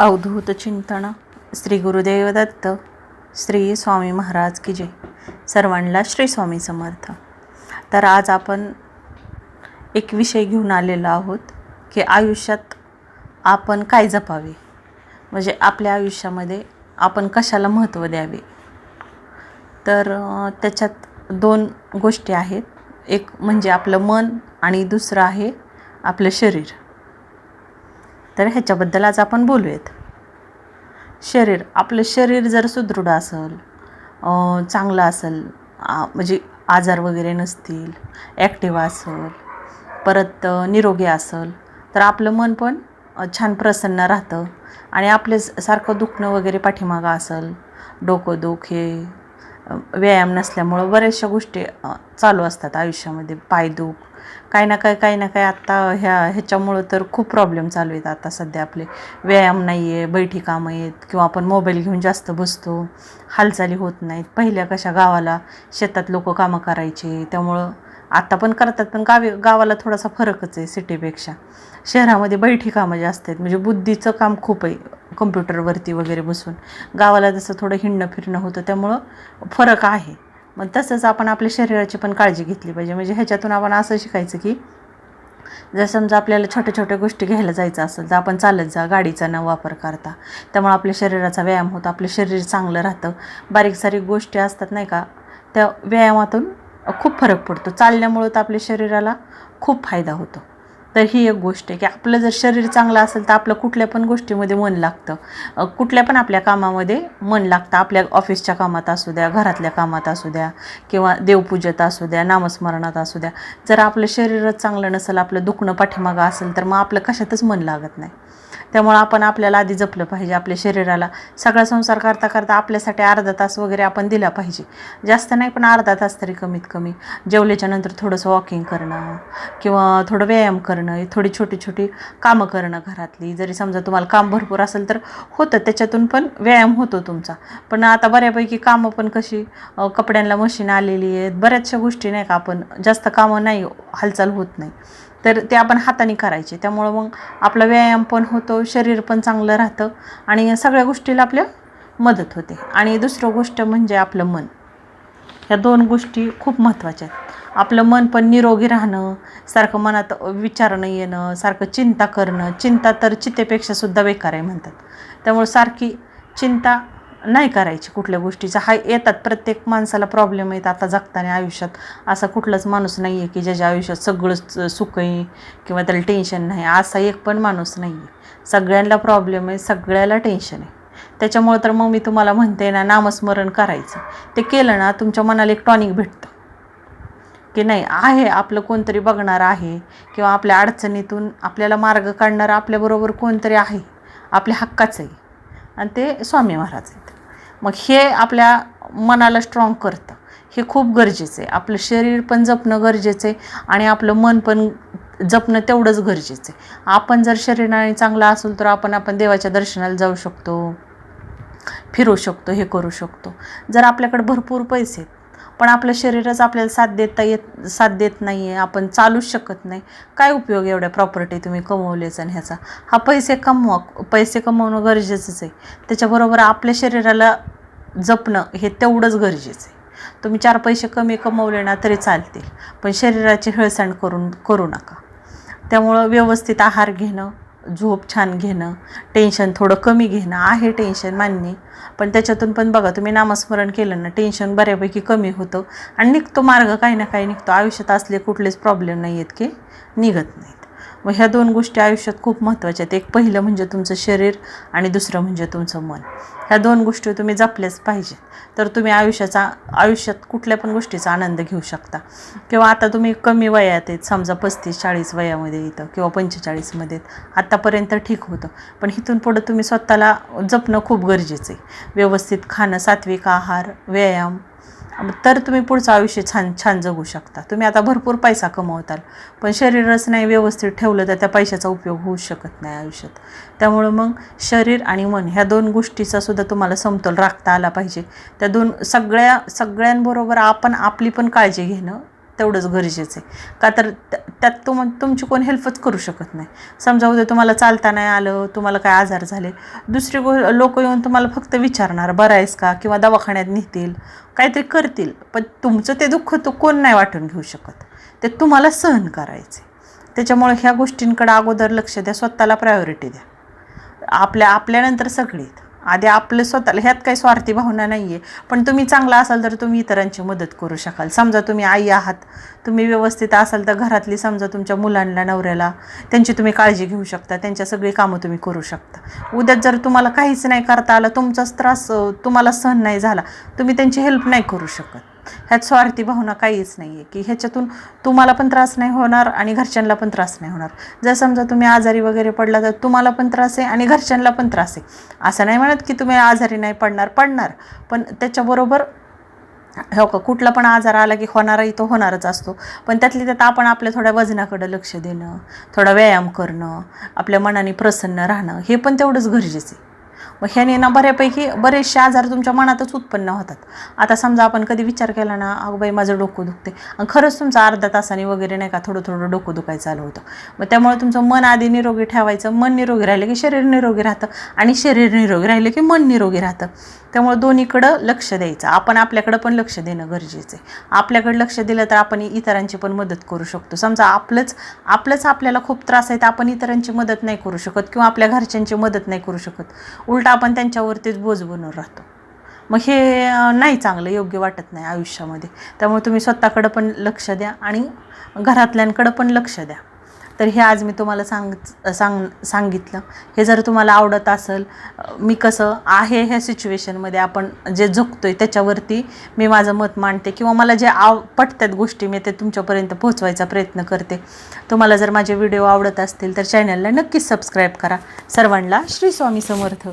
अवधूत चिंतन. श्री गुरुदेव दत्त श्री स्वामी महाराज की जय. सर्वांना श्री स्वामी समर्थ. तर आज आपण एक विषय घेऊन आलेलो आहोत की आयुष्यात आपण काय जपावे? म्हणजे आपल्या आयुष्यामध्ये आपण कशाला महत्त्व द्यावे? तर त्याच्यात दोन गोष्टी आहेत. एक म्हणजे आपलं मन आणि दुसरं आहे आपलं शरीर. तर ह्याच्याबद्दल आज आपण बोलूयात. शरीर आपलं शरीर जर सुदृढ असेल चांगलं असेल आ- म्हणजे आजार वगैरे नसतील ॲक्टिव्ह असेल परत निरोगी असेल तर आपलं मन पण छान प्रसन्न राहतं. आणि आपले स- सारखं दुखणं वगैरे पाठीमागं असेल डोकं दुखे व्यायाम नसल्यामुळं बऱ्याचशा गोष्टी चालू असतात आयुष्यामध्ये. पायदुख काही ना काही काही ना काही आत्ता ह्या ह्याच्यामुळं तर खूप प्रॉब्लेम चालू आहेत आता सध्या आपले. व्यायाम नाही आहे बैठी कामं आहेत किंवा आपण मोबाईल घेऊन जास्त बसतो हालचाली होत नाहीत. पहिल्या कशा गावाला शेतात लोक कामं करायचे त्यामुळं आता पण करतात पण गावी गावाला थोडासा फरकच आहे सिटीपेक्षा. शहरामध्ये बैठी कामं जास्त आहेत. म्हणजे बुद्धीचं काम खूप आहे कम्प्युटरवरती वगैरे बसून. गावाला जसं थोडं हिंडणं फिरणं होतं त्यामुळं फरक आहे. मग तसंच आपण आपल्या शरीराची पण काळजी घेतली पाहिजे. म्हणजे ह्याच्यातून आपण असं शिकायचं की जर समजा आपल्याला छोट्या छोट्या गोष्टी घ्यायला जायचं असेल तर आपण चालत जा गाडीचा न वापर करता. त्यामुळे आपल्या शरीराचा व्यायाम होतो आपलं शरीर चांगलं राहतं. बारीक सारीक गोष्टी असतात नाही का त्या व्यायामातून खूप फरक पडतो. चालल्यामुळं तर आपल्या शरीराला खूप फायदा होतो. तर ही एक गोष्ट आहे की आपलं जर शरीर चांगलं असेल तर आपलं कुठल्या पण गोष्टीमध्ये मन लागतं. कुठल्या पण आपल्या कामामध्ये मन लागतं. आपल्या ऑफिसच्या कामात असू द्या घरातल्या कामात असू द्या किंवा देवपूजेत असू द्या नामस्मरणात असू द्या. जर आपलं शरीरच चांगलं नसेल आपलं दुखणं पाठीमागं असेल तर मग आपलं कशातच मन लागत नाही. त्यामुळं आपण आपल्याला आधी जपलं पाहिजे आपल्या शरीराला. सगळा संसार करता करता आपल्यासाठी अर्धा तास वगैरे आपण दिला पाहिजे. जास्त नाही पण अर्धा तास तरी कमीत कमी. जेवल्याच्या नंतर थोडंसं वॉकिंग करणं किंवा थोडं व्यायाम करणं थोडी छोटी छोटी कामं करणं घरातली. जरी समजा तुम्हाला काम भरपूर असेल तर होतं त्याच्यातून पण व्यायाम होतो तुमचा. पण आता बऱ्यापैकी कामं पण कशी कपड्यांना मशीन आलेली आहेत. बऱ्याचशा गोष्टी नाही का आपण जास्त कामं नाही हालचाल होत नाही. तर ते आपण हाताने करायचे. त्यामुळं मग आपला व्यायाम पण होतो शरीर पण चांगलं राहतं आणि सगळ्या गोष्टीला आपल्या मदत होते. आणि दुसरं गोष्ट म्हणजे आपलं मन. ह्या दोन गोष्टी खूप महत्त्वाच्या आहेत. आपलं मन पण निरोगी राहणं सारखं मनात विचारणं येणं सारखं चिंता करणं. चिंता तर चितेपेक्षा सुद्धा बेकार आहे म्हणतात. त्यामुळे सारखी चिंता नाही करायची कुठल्या गोष्टीचा. हा येतात प्रत्येक माणसाला प्रॉब्लेम आहेत आता जगताना आयुष्यात. असा कुठलाच माणूस नाही आहे की ज्याच्या आयुष्यात सगळंच सुख आहे किंवा त्याला टेन्शन नाही. असा एक पण माणूस नाही आहे सगळ्यांना प्रॉब्लेम आहे सगळ्याला टेन्शन आहे. त्याच्यामुळं तर मग मी तुम्हाला म्हणते ना नामस्मरण करायचं. ते केलं ना तुमच्या मनाला एक टॉनिक भेटतं. की नाही आहे आपलं कोणतरी बघणार आहे किंवा आपल्या अडचणीतून आपल्याला मार्ग काढणारं आपल्याबरोबर कोणतरी आहे. आपल्या हक्काचं आहे. आणि ते स्वामी महाराज आहेत. मग हे आपल्या मनाला स्ट्रॉंग करतं. हे खूप गरजेचं आहे. आपलं शरीर पण जपणं गरजेचं आहे आणि आपलं मन पण जपणं तेवढंच गरजेचं आहे. आपण जर शरीराने चांगलं असेल तर आपण आपण देवाच्या दर्शनाला जाऊ शकतो फिरू शकतो हे करू शकतो. जर आपल्याकडे भरपूर पैसे आहेत पण आपलं शरीरच आपल्याला साथ देता येत साथ देत नाही आहे आपण चालूच शकत नाही. काय उपयोग एवढ्या प्रॉपर्टी तुम्ही कमवलेच आणि ह्याचा? हा पैसे कमवा पैसे कमवणं गरजेचंच आहे. त्याच्याबरोबर आपल्या शरीराला जपणं हे तेवढंच गरजेचं आहे तुम्ही चार पैसे कमी कमवले ना तरी चालतील. पण शरीराची हेळसांड करून करू नका. त्यामुळं व्यवस्थित आहार घेणं झोप छान घेणं टेन्शन थोडं कमी घेणं आहे टेन्शन मान्य. पण त्याच्यातून पण बघा तुम्ही नामस्मरण केलं ना टेन्शन बऱ्यापैकी कमी होतं. आणि निघतो मार्ग काही ना काही निघतो. आयुष्यात असले कुठलेच प्रॉब्लेम नाही आहेत की निघत नाहीत. मग ह्या दोन गोष्टी आयुष्यात खूप महत्त्वाच्या आहेत. एक पहिलं म्हणजे तुमचं शरीर आणि दुसरं म्हणजे तुमचं मन. ह्या दोन गोष्टी तुम्ही जपल्याच पाहिजेत. तर तुम्ही आयुष्याचा आयुष्यात कुठल्या पण गोष्टीचा आनंद घेऊ शकता. किंवा आता तुम्ही कमी वयात आहेत समजा पस्तीस चाळीस वयामध्ये येतं किंवा पंचेचाळीसमध्ये आहेत. आत्तापर्यंत ठीक होतं. पण इथून पुढं तुम्ही स्वतःला जपणं खूप गरजेचं आहे. व्यवस्थित खाणं सात्विक आहार व्यायाम तर तुम्ही पुढचं आयुष्य छान छान जगू शकता. तुम्ही आता भरपूर पैसा कमवताल पण शरीरच नाही व्यवस्थित ठेवलं तर त्या पैशाचा उपयोग होऊ शकत नाही आयुष्यात. त्यामुळं मग शरीर आणि मन ह्या दोन गोष्टीचा सुद्धा तुम्हाला समतोल राखता आला पाहिजे. त्या दोन सगळ्या सगळ्यांबरोबर आपण आपली पण काळजी घेणं तेवढंच गरजेचं आहे. का तर त्या- त्यात तुम तुमची कोण हेल्पच करू शकत नाही. समजा उद्या तुम्हाला चालता नाही आलं तुम्हाला काय आजार झाले दुसरी गो लोक येऊन तुम्हाला फक्त विचारणार बरा आहेस का? किंवा दवाखान्यात नेतील काहीतरी करतील. पण तुमचं ते दुःख तो कोण नाही वाटून घेऊ शकत. ते तुम्हाला सहन करायचे त्याच्यामुळे ह्या गोष्टींकडे अगोदर लक्ष द्या स्वतःला प्रायोरिटी द्या. आपल्या आपल्यानंतर सगळीत आधी आपलं स्वतःला ह्यात काही स्वार्थी भावना नाही आहे पण तुम्ही चांगला असाल तर तुम्ही इतरांची मदत करू शकाल. समजा तुम्ही आई आहात तुम्ही व्यवस्थित असाल तर घरातली समजा तुमच्या मुलांना नवऱ्याला त्यांची तुम्ही काळजी घेऊ शकता त्यांच्या सगळी कामं तुम्ही करू शकता. उद्यात जर तुम्हाला काहीच नाही करता आलं तुमचाच त्रास तुम्हाला सहन नाही झाला तुम्ही त्यांची हेल्प नाही करू शकत. ह्यात स्वार्थी भावना काहीच नाही आहे की ह्याच्यातून तुम्हाला पण त्रास नाही होणार आणि घरच्यांना पण त्रास नाही होणार. जर समजा तुम्ही आजारी वगैरे पडला तर तुम्हाला पण त्रास आहे आणि घरच्यांना पण त्रास आहे. असं नाही म्हणत की तुम्ही आजारी नाही पडणार पडणार. पण त्याच्याबरोबर हो का कुठला पण आजार आला की होणाराही तो होणारच असतो. पण त्यातली त्यात आपण आपल्या थोड्या वजनाकडं लक्ष देणं थोडा व्यायाम करणं आपल्या मनाने प्रसन्न राहणं हे पण तेवढंच गरजेचं आहे. मग ह्याने ना बऱ्यापैकी बरेचसे आजार तुमच्या मनातच उत्पन्न होतात. आता समजा आपण कधी विचार केला ना अगं बाई माझं डोकं दुखते आणि खरंच तुमचं अर्धा तासाने वगैरे नाही का थोडं थोडं डोकं दुखायचं चालू होतं. मग त्यामुळे तुमचं मन आधी निरोगी ठेवायचं मन निरोगी राहिलं की शरीर निरोगी राहतं आणि शरीर निरोगी राहिलं की मन निरोगी राहतं. त्यामुळे दोन्हीकडं लक्ष द्यायचं. आपण आपल्याकडं पण लक्ष देणं गरजेचं आहे. आपल्याकडं लक्ष दिलं तर आपण इतरांची पण मदत करू शकतो. समजा आपलंच आपलंच आपल्याला खूप त्रास आहे तर आपण इतरांची मदत नाही करू शकत किंवा आपल्या घरच्यांची मदत नाही करू शकत. उलटा आपण त्यांच्यावरतीच बोज बनून राहतो. मग हे नाही चांगलं योग्य वाटत नाही आयुष्यामध्ये. त्यामुळे तुम्ही स्वतःकडं पण लक्ष द्या आणि घरातल्यांकडं पण लक्ष द्या. तर हे आज मी तुम्हाला सांग सांग सांगितलं. हे जर तुम्हाला आवडत असेल मी कसं आहे ह्या सिच्युएशनमध्ये आपण जे जगतो आहे त्याच्यावरती मी माझं मत मांडते किंवा मला जे आव पटतात गोष्टी मी ते तुमच्यापर्यंत पोहोचवायचा प्रयत्न करते. तुम्हाला जर माझे व्हिडिओ आवडत असतील तर चॅनलला नक्कीच सबस्क्राईब करा. सर्वांना श्री स्वामी समर्थ.